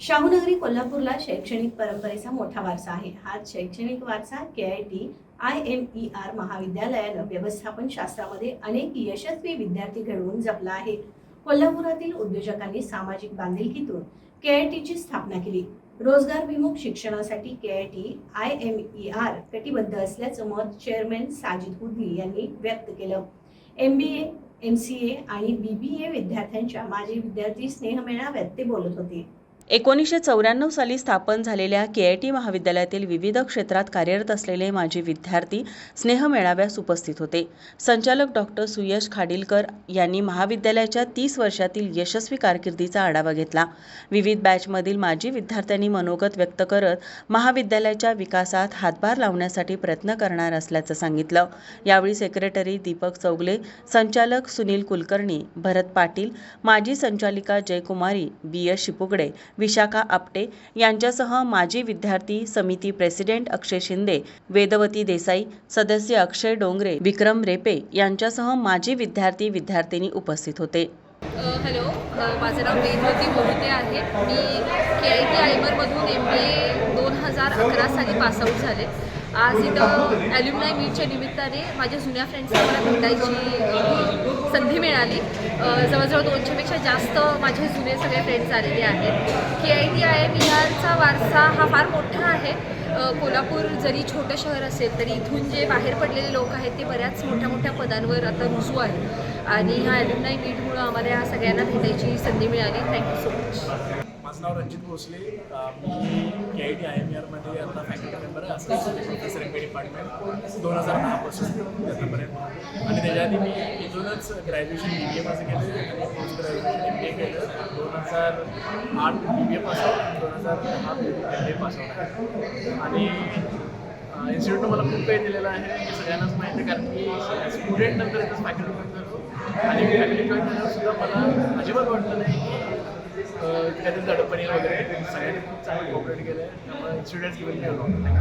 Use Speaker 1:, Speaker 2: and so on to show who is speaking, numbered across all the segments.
Speaker 1: शाहूनगरी कोल्हापूरला शैक्षणिक परंपरेचा मोठा वारसा आहे. हा शैक्षणिक वारसा K I T I M E R महाविद्यालयानं व्यवस्थापन शास्त्रामध्ये अनेक यशस्वी विद्यार्थी घडवून जपला आहे. कोल्हापुरातील उद्योजकांनी सामाजिक बांधिलकीतून के आय टीची स्थापना केली. रोजगारभिमुख शिक्षणासाठी K I T I M E R कटिबद्ध असल्याचं मत चेअरमॅन साजिद हुदली यांनी व्यक्त केलं. M B A M C A आणि बी बी ए विद्यार्थ्यांच्या माजी विद्यार्थी स्नेह मेळाव्यात ते बोलत होते.
Speaker 2: एकोणीसशे चौऱ्याण्णव साली स्थापन झालेल्या के आय टी महाविद्यालयातील विविध क्षेत्रात कार्यरत असलेले माजी विद्यार्थी स्नेह मेळाव्यास उपस्थित होते. संचालक डॉक्टर सुयश खाडीलकर यांनी महाविद्यालयाच्या तीस वर्षातील यशस्वी कारकिर्दीचा आढावा घेतला. विविध बॅचमधील माजी विद्यार्थ्यांनी मनोगत व्यक्त करत महाविद्यालयाच्या विकासात हातभार लावण्यासाठी प्रयत्न करणार असल्याचं सांगितलं. यावेळी सेक्रेटरी दीपक चौगले संचालक सुनील कुलकर्णी भरत पाटील माजी संचालिका जयकुमारी बी एस शिपुगडे विशाखा आपटे यांच्यासह माजी विद्यार्थी समिती प्रेसिडेंट अक्षय शिंदे वेदवती देसाई सदस्य अक्षय डोंगरे विक्रम रेपे यांच्यासह माजी विद्यार्थी विद्यार्थिनी उपस्थित होते.
Speaker 3: हॅलो माझं नाव वेदवती मोहिते आहे. मी के आय टी आयमरमधून एम बी ए दोन हजार अकरा साली पासआउट झाले. आज इथं ॲल्युमनाय मीटच्या निमित्ताने माझ्या जुन्या फ्रेंड्सना मला भेटायची संधी मिळाली. जवळजवळ दोनशेपेक्षा जास्त माझे जुने सगळे फ्रेंड्स आलेले आहेत. K I T I M वारसा हा फार मोठा आहे. कोल्हापूर जरी छोटं शहर असेल तरी इथून जे बाहेर पडलेले लोक आहेत ते बऱ्याच मोठ्या मोठ्या पदांवर आता रुजू आहेत. आणि ह्या ॲल्युमनाय मीटमुळं आम्हाला या सगळ्यांना भेटायची संधी मिळाली. थँक्यू सो मच
Speaker 4: माझं नाव रणजित भोसले. मी K I T I M आरमध्ये आता faculty professor M B department दोन हजार दहापासून त्याच्यापर्यंत आणि त्याच्या आधी मी इथूनच ग्रॅज्युएशन बी बी ए माझं केलं आणि post graduation M B A केलं दोन हजार आठ बी बी ए पास आउट दोन हजार दहा M B A pass out आणि इन्स्टिट्यूटनं मला खूप काही दिलेलं आहे हे सगळ्यांनाच माहिती आहे कारण की स्टुडंट नंतर फॅकल्टी आणि फॅकल्टी जॉईन सुद्धा मला अजिबात वाटलं नाही की अं, दडपणी वगैरे सगळ्यांनी खूप चांगलं कॉपरेट केलं आहे त्यामुळे इन्स्टिट्यूट गिवन मी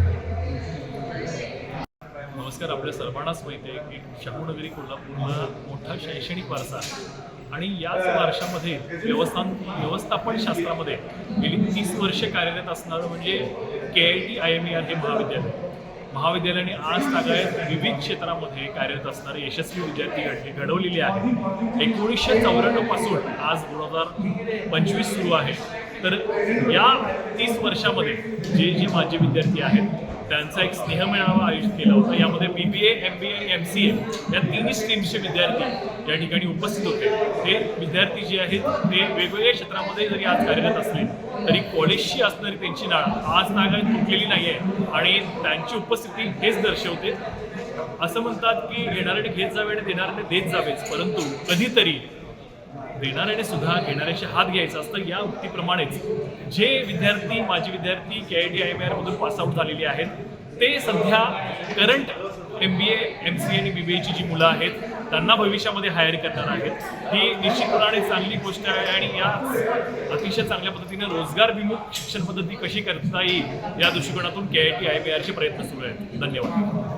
Speaker 5: नमस्कार आपल्या सर्वांनाच माहिती आहे की शाहूनगरी कोल्हापूरला मोठा शैक्षणिक वारसा आहे. आणि याच वारशामध्ये व्यवस्थान व्यवस्थापन शास्त्रामध्ये गेली तीस वर्षे कार्यरत असणारं म्हणजे K I T I M E R हे महाविद्यालय. महाविद्यालयाने आज तागायत विविध क्षेत्रामध्ये कार्यरत असणारे यशस्वी विद्यार्थी घड- घडवलेले आहेत. एकोणीसशे चौऱ्याण्णवपासून आज दोन हजार पंचवीस सुरू आहे. तर या तीस वर्षामध्ये जे जे माझे विद्यार्थी आहेत त्यांचा एक स्नेह मेळावा आयोजित केला होता. यामध्ये B B A M B A M C A या तिन्ही स्ट्रीमचे विद्यार्थी या ठिकाणी उपस्थित होते. ते विद्यार्थी जे आहेत ते वेगवेगळ्या क्षेत्रामध्ये जरी आज कार्यरत असले तरी कॉलेजशी असणारी त्यांची नाळ आज नागायत तुटलेली नाही आहे आणि त्यांची उपस्थिती हेच दर्शवते. असं म्हणतात की येणाऱ्याने घेत जावे आणि देणाऱ्याने देत जावेच परंतु कधीतरी देणाऱ्याने सुद्धा घेणाऱ्याशी हात घ्यायचा असतं या उक्तीप्रमाणेच. जे विद्यार्थी माजी विद्यार्थी K I T I M आरमधून pass out झालेले आहेत ते सध्या current M B A M C आणि बी बी एची जी मुलं आहेत त्यांना भविष्यामध्ये हायर करणार आहेत. ही निश्चितपणाने चांगली गोष्ट आहे आणि या अतिशय चांगल्या पद्धतीने रोजगारभिमुख शिक्षण पद्धती कशी करता येईल या दृष्टिकोनातून K I T I B आरचे प्रयत्न सुरू आहेत. धन्यवाद.